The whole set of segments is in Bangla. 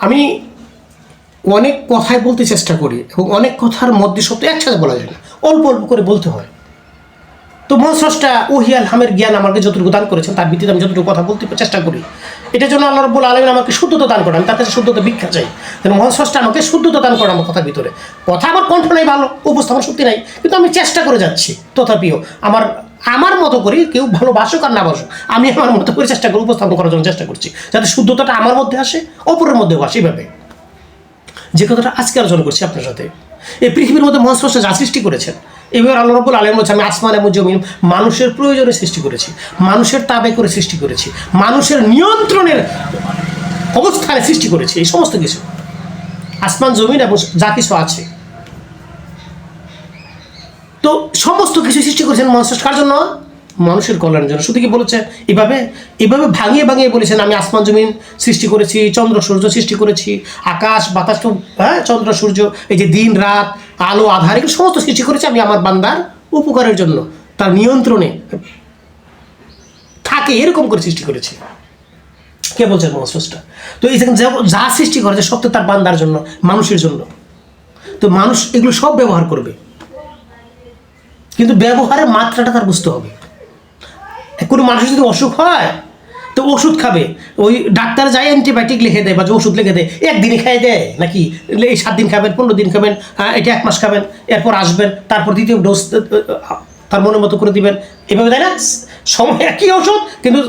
আমি অনেক কথাই বলতে চেষ্টা করি এবং অনেক কথার মধ্যে সত্য একসাথে বলা যায় না। অল্প অল্প করে বলতে হয়। তো মহাস্রষ্টা ওহিয়াল হামের জ্ঞান আমাকে যতটুকু দান করেছেন, তার ভিত্তিতে আমি যতটুকু কথা বলতে চেষ্টা করি। এটার জন্য আল্লাহ রব্বুল আলমিন আমাকে শুদ্ধতা দান করেন। আমি কাছে শুদ্ধতা ভিক্ষা চাই। যেন মহাস্রষ্টা আমাকে শুদ্ধতা দান করেন আমার কথার ভিতরে। কথা আমার কণ্ঠ নাই, ভালো, উপস্থাপন শক্তি নাই। কিন্তু আমি চেষ্টা করে যাচ্ছি। তথাপিও আমার আমার মতো করে কেউ ভালোবাসুক আর না বাসুক আমি আমার মতো করে চেষ্টা করি উপস্থাপন করার জন্য চেষ্টা করছি। যাতে শুদ্ধতাটা আমার মধ্যে আসে, অপরের মধ্যেও আসে এইভাবে যে কথাটা আজকে আলোচনা করছি আপনার সাথে এই পৃথিবীর মধ্যে মহাস্রষ্টা যা সৃষ্টি করেছেন, এবার আল্লাহ রব্বুল আলম বলছে আমি আসমান এবং জমিন মানুষের প্রয়োজনে সৃষ্টি করেছি, মানুষের তাবে করে সৃষ্টি করেছি, মানুষের নিয়ন্ত্রণের অবস্থানে সৃষ্টি করেছি, এই সমস্ত কিছু। আসমান, জমিন এবং যা কিছু আছে তো সমস্ত কিছু সৃষ্টি করেছেন মহাস্রষ্টা কার জন্য? মানুষের কল্যাণের জন্য। শুধু কি বলেছে? এভাবে এভাবে ভাঙিয়ে ভাঙিয়ে বলেছেন, আমি আসমান জমিন সৃষ্টি করেছি, চন্দ্র সূর্য সৃষ্টি করেছি, আকাশ, বাতাস হ্যাঁ চন্দ্র, সূর্য, এই যে দিন, রাত, আলো, আধার, এগুলো সমস্ত সৃষ্টি করেছি আমি আমার বান্দার উপকারের জন্য। তার নিয়ন্ত্রণে থাকে, এরকম করে সৃষ্টি করেছি। কে বলছেন মহাস্রষ্টা তো এই যে যা সৃষ্টি করেছে সব তো তার বান্দার জন্য, মানুষের জন্য। তো মানুষ এগুলো সব ব্যবহার করবে। কিন্তু ব্যবহারের মাত্রাটা তার বুঝতে হবে। কোনো মানুষের যদি অসুখ হয় তো ওষুধ খাবে। ওই ডাক্তার যায় অ্যান্টিবায়োটিক লিখে দেয় বা যে ওষুধ লিখে দেয় একদিনই খাইয়ে দেয় নাকি? এই সাত দিন খাবেন পনেরো দিন খাবেন হ্যাঁ, এটা এক মাস খাবেন এরপর আসবেন তারপর দ্বিতীয় ডোজ তার মনের মতো করে দিবেন। এভাবে দেয় না? সময় একই ওষুধ কিন্তু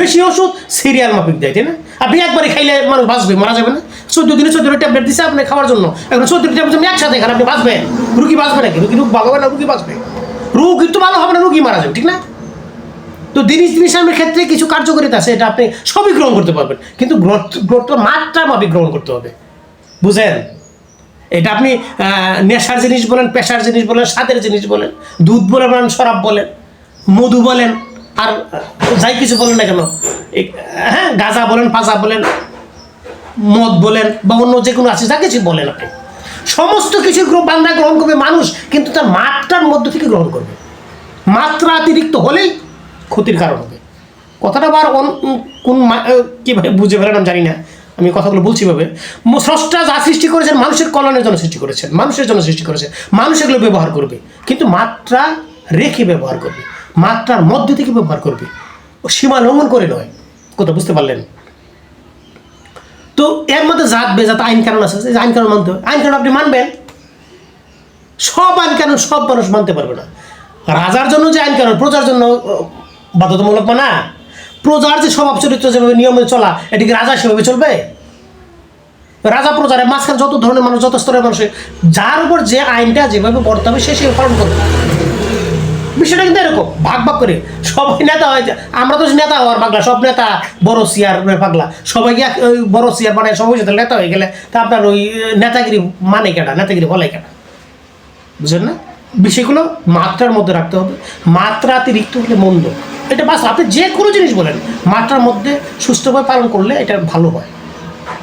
বেশি ওষুধ সিরিয়াল মাফিক দেয় তাই না? আপনি একবারে খাইলে মানুষ বাঁচবে মারা যাবে না। চোদ্দ দিনে চোদ্দ ট্যাবলেট দিচ্ছে আপনি খাওয়ার জন্য। এখন চোদ্দ ট্যাবলেট আপনি একসাথে খান আপনি বাঁচবেন। রুগী বাঁচবে নাকি? রুগী রোগ ভালো হবে না রুগী বাঁচবে? রোগ তো ভালো হবে না, রুগী মারা যাবে, ঠিক না? তো দিনিস মিশনের ক্ষেত্রে কিছু কার্যকারিতা আছে, এটা আপনি সবই গ্রহণ করতে পারবেন। কিন্তু গ্রোথ, গ্রোথটা মাত্রা মাফিক গ্রহণ করতে হবে। বুঝেন? এটা আপনি নেশার জিনিস বলেন, পেশার জিনিস বলেন, স্বাদের জিনিস বলেন, দুধ বলেন বলেন শরাব বলেন, মধু বলেন, আর যাই কিছু বলেন না কেন হ্যাঁ গাঁজা বলেন, পাজা বলেন, মদ বলেন, বা অন্য যে কোনো আছে, যা কিছু বলেন আপনি। সমস্ত কিছু বান্দা গ্রহণ করবে মানুষ, কিন্তু তার মাত্রার মধ্য থেকে গ্রহণ করবে। মাত্রা অতিরিক্ত হলেই ক্ষতির কারণ হবে। কথাটা আবার কোন কীভাবে বুঝে ফেলেন জানি না। আমি কথাগুলো বলছি ভাবে স্রষ্টা যা সৃষ্টি করেছেন, মানুষের কল্যাণের জন্য সৃষ্টি করেছেন, মানুষের জন্য সৃষ্টি করেছেন। মানুষ এগুলো ব্যবহার করবে, কিন্তু মাত্রা রেখে ব্যবহার করবে। মাত্রার মধ্যে থেকে ব্যবহার করবে। সীমা লঙ্ঘন করে নয়। কথা বুঝতে পারলেন? তো এর মধ্যে জাত বেজাত আইন কানুন আছে। যে আইন কানুন মানতে হবে। আইন কানুন আপনি মানবেন? সব আইন কানুন সব মানুষ মানতে পারবে না। রাজার জন্য যে আইন কানুন, প্রজার জন্য বাধ্যতামূলক মানা প্রজার যে স্বভাব চরিত্র যেভাবে নিয়মে চলা এটিকে রাজা সেভাবে চলবে? রাজা প্রজারে মাঝখানে যত ধরনের মানুষ, যত স্তরের মানুষ যার উপর যে আইনটা যেভাবে করতে হবে সে সেভাবে পালন করবে। বিষয়টা কিন্তু এরকম। ভাগ ভাগ করে। সবাই নেতা হয় আমরা তো নেতা হওয়ার পাগলা, সব নেতা বড় সিয়ার পাগলা। সবাই ওই বড় সিয়ার মানে সবাই সাথে নেতা হয়ে গেলে তা আপনার ওই নেতাগিরি মানে কেটা নেতাগিরি বলে কেটা বুঝলেন না? বিষয়গুলো মাত্রার মধ্যে রাখতে হবে। মাত্রা অতিরিক্ত হলে মন্দ। এটা বাস আপনি যে কোনো জিনিস বলেন। মাত্রার মধ্যে সুস্থভাবে পালন করলে এটা ভালো হয়।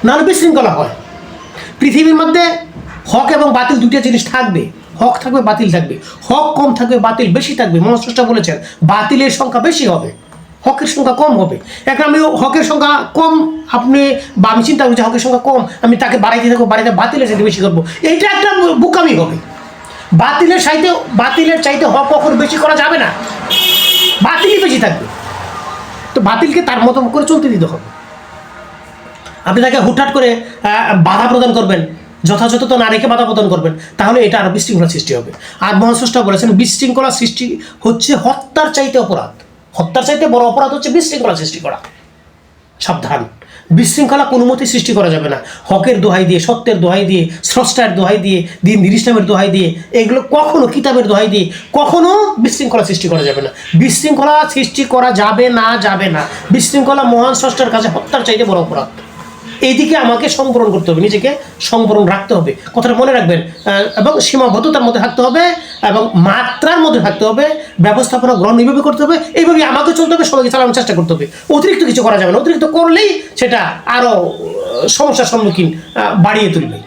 নাহলে বিশৃঙ্খলা হয়। পৃথিবীর মধ্যে হক এবং বাতিল দুটো জিনিস থাকবে। হক থাকবে, বাতিল থাকবে। হক কম থাকবে, বাতিল বেশি থাকবে। মহাস্রষ্টা বলেছেন, বাতিলের সংখ্যা বেশি হবে, হকের সংখ্যা কম হবে। এখন আমি হকের সংখ্যা কম, আপনি বা আমি চিন্তা করছি হকের সংখ্যা কম, আমি তাকে বাড়াইতে থাকব বাড়িতে বাতিলের চাইতে বেশি করব। এইটা একটা বোকামি হবে। বাতিলের চাইতে বাতিলের চাইতে হক কখনো বেশি করা যাবে না। বাতিলই বেশি থাকবে। তো বাতিলকে তার মতো করে চলতে দিতে হবে। আপনি তাকে হুটহাট করে বাধা প্রদান করবেন। যথাযথ তো না রেখে বাধা প্রদান করবেন, তাহলে এটা আরও বিশৃঙ্খলা সৃষ্টি হবে। আর মহাস্রষ্টা বলেছেন, বিশৃঙ্খলা সৃষ্টি হচ্ছে হত্যার চাইতে অপরাধ। হত্যার চাইতে বড় অপরাধ হচ্ছে বিশৃঙ্খলা সৃষ্টি করা। সাবধান। বিশৃঙ্খলা কোনো মতেই সৃষ্টি করা যাবে না। হকের দোহাই দিয়ে, সত্যের দোহাই দিয়ে, স্রষ্টার দোহাই দিয়ে, দিন ইসলামের দোহাই দিয়ে, এগুলো কখনো কিতাবের দোহাই দিয়ে কখনো বিশৃঙ্খলা সৃষ্টি করা যাবে না। বিশৃঙ্খলা সৃষ্টি করা যাবে না যাবে না। বিশৃঙ্খলা মহান স্রষ্টার কাছে হত্যার চাইতে বড় অপরাধ। এইদিকে আমাকে সংবরণ করতে হবে, নিজেকে সংবরণ রাখতে হবে। কথাটা মনে রাখবেন এবং সীমাবদ্ধতার মধ্যে থাকতে হবে, এবং মাত্রার মধ্যে থাকতে হবে, ব্যবস্থাপনা গ্রহণ এইভাবে করতে হবে, এইভাবে আমাকে চলতে হবে, সবাইকে চালানোর চেষ্টা করতে হবে। অতিরিক্ত কিছু করা যাবে না, অতিরিক্ত করলেই সেটা আরও সমস্যার সম্মুখীন বাড়িয়ে তুলবে।